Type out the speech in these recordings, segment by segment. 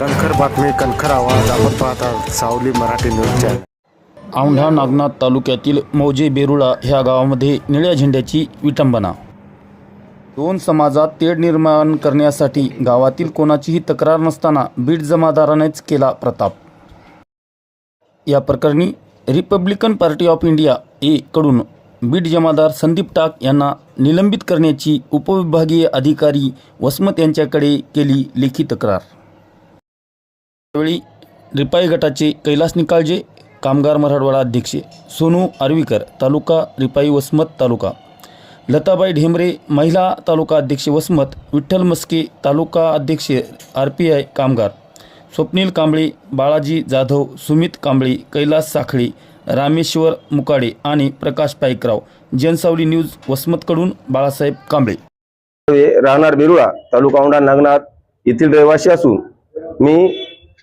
कणखर बातमी कणखर आवाज आपण पाहता सावली मराठी न्यूज चॅनल औंढा नागनाथ तालुक्यातील मौजे बेरुळा ह्या गावामध्ये निळ्या झेंड्याची विटंबना. दोन समाजात तेढ निर्माण करण्यासाठी गावातील कोणाचीही तक्रार नसताना बीड जमादारानेच केला प्रताप. या प्रकरणी Republican Party of India A कडून बीड जमादार संदीप टाक यांना निलंबित करण्याची उपविभागीय अधिकारी वसमत यांच्याकडे केली लेखी तक्रार. यावेळी रिपाई गटाचे कैलास निकाळजे कामगार मराठवाडा अध्यक्ष सोनू आर्वीकर तालुका रिपाई वसमत तालुका लताबाई ढेमरे महिला तालुका अध्यक्ष वसमत विठ्ठल मस्के तालुका अध्यक्ष आर पी आय कामगार स्वप्नील कांबळे बाळाजी जाधव सुमित कांबळे कैलास साखळे रामेश्वर मुकाडे आणि प्रकाश पाईकराव जनसावली न्यूज वसमतकडून बाळासाहेब कांबळे. राहणार बेरुळा तालुका औंढा नागनाथ येथील रहिवासी असून मी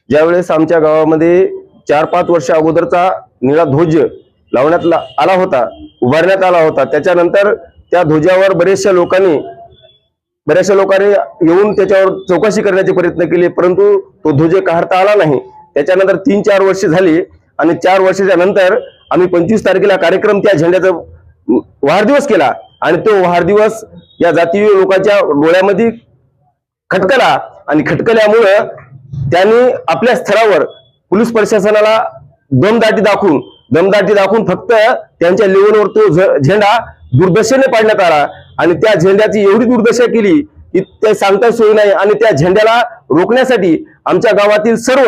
ज्यावेळेस आमच्या गावामध्ये चार पाच वर्ष अगोदरचा निळा ध्वज लावण्यात ला- आला होता उभारण्यात आला होता त्याच्यानंतर त्या ध्वजावर बरेचशा लोकांनी बऱ्याचशा लोकांनी येऊन त्याच्यावर चौकशी करण्याचे प्रयत्न केले परंतु तो ध्वज काढता आला नाही. त्याच्यानंतर तीन चार वर्ष झाली आणि चार वर्षाच्या नंतर आम्ही पंचवीस तारखेला कार्यक्रम त्या झेंड्याचा वाढदिवस केला आणि तो वाढदिवस या जातीय लोकांच्या डोळ्यामध्ये खटकला आणि खटकल्यामुळं त्यांनी आपल्या स्तरावर पोलीस प्रशासनाला दमदाटी दाखवून दमदाटी दाखवून फक्त त्यांच्या लेवलवर तो झ- झेंडा दुर्दशेने पाडण्यात आला. आणि त्या झेंड्याची एवढी दुर्दशा केली की ते सांगता सोयी नाही आणि त्या झेंड्याला रोखण्यासाठी आमच्या गावातील सर्व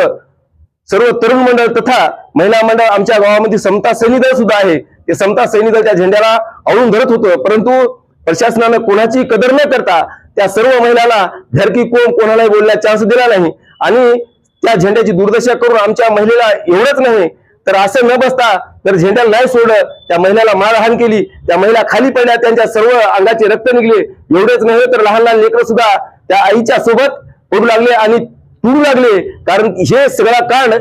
सर्व तरुण मंडळ तथा महिला मंडळ आमच्या गावामध्ये समता सैनिक दल सुद्धा आहे. ते समता सैनिक दल त्या झेंड्याला आवळून धरत होतं. परंतु प्रशासनानं कोणाची कदर न करता त्या सर्व महिलांना धरकी कोण कोणालाही बोलण्याचा चान्स दिला नाही. आणि त्या झेंड्याची दुर्दशा करून आमच्या महिलेला एवढंच नाही तर असं न बसता जर झेंड्याला नाही सोडलं त्या महिलेला मारहाण केली त्या महिला खाली पडल्या त्यांच्या सर्व अंगाचे रक्त निघले एवढेच नव्हे तर लहान लहान लेकरं सुद्धा त्या आईच्या सोबत पडू लागले आणि तुडू लागले. कारण हे सगळा कांड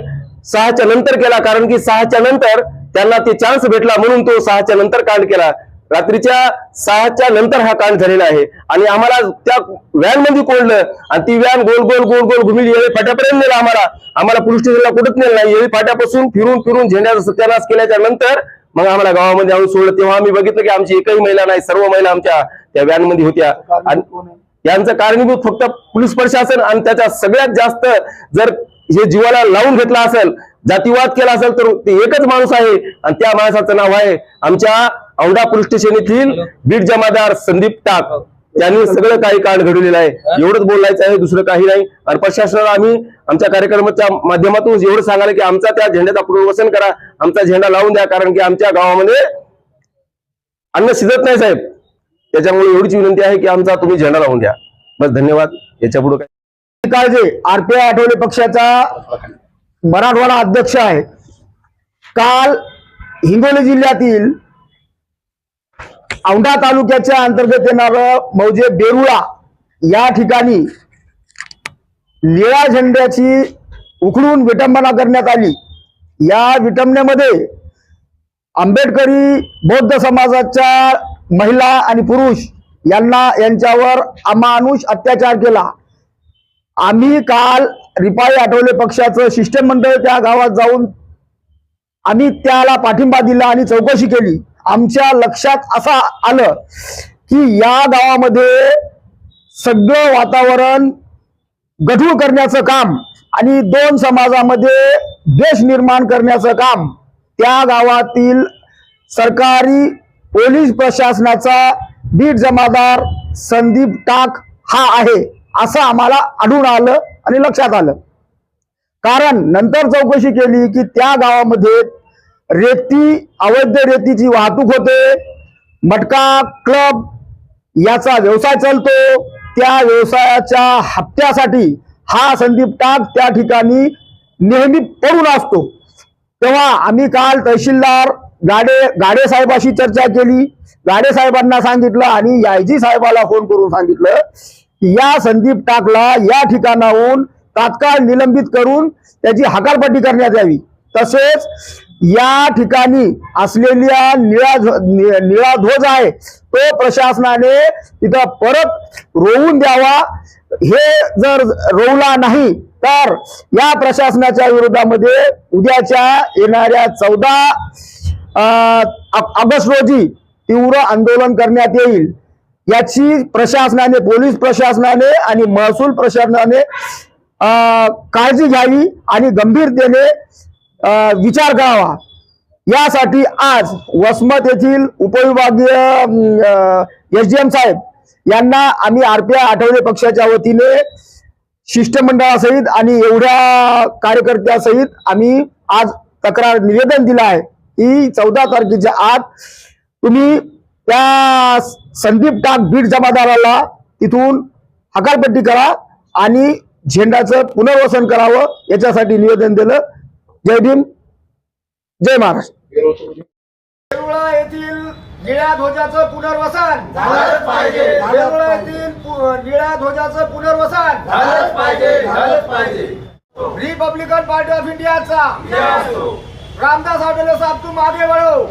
सहाच्या नंतर केला कारण की सहाच्या नंतर त्यांना ते चान्स भेटला म्हणून तो सहाच्या नंतर कांड केला. रात्रीच्या सहाच्या नंतर हा कांड झालेला आहे. आणि आम्हाला त्या व्हॅनमध्ये कोंडलं आणि ती व्हॅन गोल गोल गोल गोल घुमिली येळी फाट्यापर्यंत नेला आम्हाला. आम्हाला पोलीस स्टेशनला कुठंच नेलं नाही. येळी फाट्यापासून फिरून फिरून झेंड्याचा सत्यानाश केल्याच्यानंतर मग आम्हाला गावामध्ये आणून सोडलं. तेव्हा आम्ही बघितलं की आमची एकही महिला नाही सर्व महिला आमच्या त्या व्हॅनमध्ये होत्या. आणि यांचं कारणीभूत फक्त पोलीस प्रशासन आणि त्याच्या सगळ्यात जास्त जर हे जीवाला लावून घेतला असेल जातीवाद केला असेल तर ते एकच माणूस आहे आणि त्या माणसाचं नाव आहे आमच्या औंढा पोलीस स्टेशन येथील बीड जमादार संदीप टाक. त्यांनी सगळं काही कांड घडवलेलं आहे. एवढंच बोलायचं आहे दुसरं काही नाही. आणि प्रशासनाला आम्ही आमच्या कार्यक्रमाच्या माध्यमातून एवढं सांगायला की आमचा त्या झेंड्याचा पुनर्वसन करा. आमचा झेंडा लावून द्या कारण की आमच्या गावामध्ये अन्न शिजत नाही साहेब. त्याच्यामुळे एवढीच विनंती आहे की आमचा तुम्ही झेंडा लावून द्या. बस धन्यवाद. याच्यापुढे काय काळजे आरपीआय आठवले पक्षाचा मराठवाडा अध्यक्ष आहे. काल हिंगोली जिल्ह्यातील औंढा तालुक्याच्या अंतर्गत येणारं मौजे बेरुळा या ठिकाणी निळा झेंड्याची उखडून विटंबना करण्यात आली. या विटंबनेमध्ये आंबेडकरी बौद्ध समाजाच्या महिला आणि पुरुष यांना यांच्यावर अमानुष अत्याचार केला. आम्ही काल रिपाई आठवले पक्षाचं शिष्टमंडळ त्या गावात जाऊन आम्ही त्याला पाठिंबा दिला आणि चौकशी केली. आमच्या लक्षात असं आलं की या गावामध्ये सगळं वातावरण गढूळ करण्याचं काम आणि दोन समाजामध्ये द्वेष निर्माण करण्याचं काम त्या गावातील सरकारी पोलीस प्रशासनाचा बीड जमादार संदीप टाक हा आहे असं आम्हाला आढळून आलं आणि लक्षात आलं. कारण नंतर चौकशी केली की त्या गावामध्ये रेती अवैध रेतीची वाहतूक होते. मटका क्लब याचा व्यवसाय चालतो. त्या व्यवसायाच्या हप्त्यासाठी हा संदीप टाक त्या ठिकाणी नेहमी पडून असतो. तेव्हा आम्ही काल तहसीलदार गाडे गाडे साहेबाशी चर्चा केली. गाडे साहेबांना सांगितलं आणि यायजी साहेबाला फोन करून सांगितलं की या संदीप टाकला या ठिकाणाहून तात्काळ निलंबित करून त्याची हकालपट्टी करण्यात यावी. तसेच या ठिकाणी असलेल्या निळा नि- निळा ध्वज आहे तो प्रशासनाने तिथं परत रोवून द्यावा. हे जर रोवला नाही तर या प्रशासनाच्या विरोधामध्ये उद्याच्या येणाऱ्या चौदा ऑगस्ट रोजी तीव्र आंदोलन करण्यात येईल. याची प्रशासनाने पोलीस प्रशासनाने आणि महसूल प्रशासनाने काळजी घ्यावी आणि गंभीरतेने विचार करावा. यासाठी आज वसमत येथील उपविभागीय एस डी एम साहेब यांना आम्ही आरपीआय आठवले पक्षाच्या वतीने शिष्टमंडळासहित आणि एवढ्या कार्यकर्त्यासहित आम्ही आज तक्रार निवेदन दिलं आहे. की चौदा तारखेच्या आत तुम्ही त्या संदीप टाक बीड जमादाराला तिथून हकालपट्टी करा आणि झेंडाचं पुनर्वसन करावं याच्यासाठी निवेदन दिलं. जय भीम जय महाराष्ट्र. वेरुळा येथील निळ्या ध्वजाचं पुनर्वसन झालंच पाहिजे. वेरुळा येथील निळ्या ध्वजाचं पुनर्वसन झालंच पाहिजे. झालंच पाहिजे. रिपब्लिकन पार्टी ऑफ इंडियाचा. रामदास आठवले साहेब तू मागे वळो.